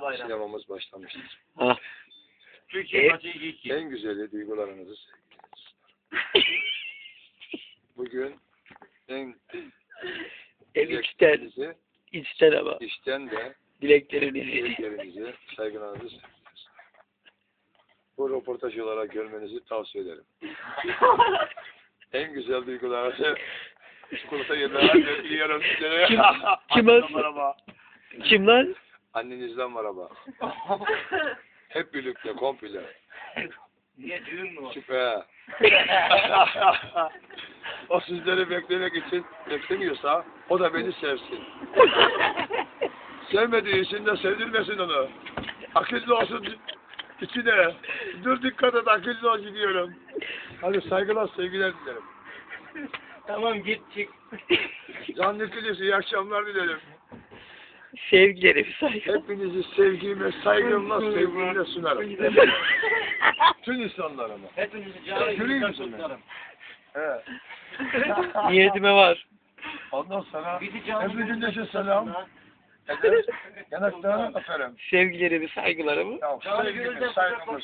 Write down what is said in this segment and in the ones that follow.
bayram. sinemamız başlamıştır. Ha. Türkiye maçı 2-2. En güzeli duygularınızı bugün en El içten, dileklerinizi, içten ama. işten de Dileklerinizi. dileklerinizi, saygılarınızı sunuyoruz. Bu röportaj olarak görmenizi tavsiye ederim. en güzel duygularınızı çikolata yemeğe sizlere. Kim- kim? Merhaba. Kim lan? Annenizden merhaba. Hep birlikte komple. Niye düğün mü var? Süper. o sizleri beklemek için beklemiyorsa o da beni sevsin. Sevmediği için de sevdirmesin onu. Akıllı olsun içine. Dur dikkat et akıllı ol gidiyorum. Hadi saygılar sevgiler dilerim. Tamam git çık. Canlı Kilis iyi akşamlar dilerim. Sevgileri saygı. Hepinizi sevgimle, saygımla, sevgimle sunarım. Tüm insanlarıma. Hepinizi canı Görüyor yüzünden musun beni? tutarım. Evet. Niyetime var. Ondan sonra Gündeş'e tutarım selam. Yanaklarına öperim. Sevgilerimi, saygılarımı. Ya gönülden saygımı.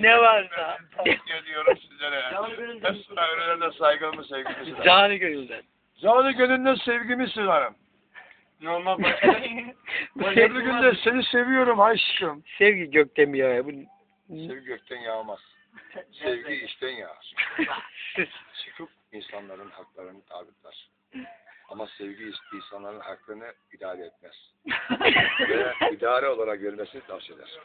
Ne varsa. tavsiye ediyorum sizlere. Canı gönülden saygılarına saygımı, sevgimi sunarım. Canı gönülden. Canı gönülden sevgimi sunarım. Normal başka. Sevgi, Gündeş seni seviyorum aşkım. sevgi gökten mi ya? Bu... Sevgi gökten yağmaz. Sevgi içten yağar. Çıkıp insanların haklarını tabiler. Ama sevgi insanların hakkını idare etmez. Ve idare olarak görmesini tavsiye eder.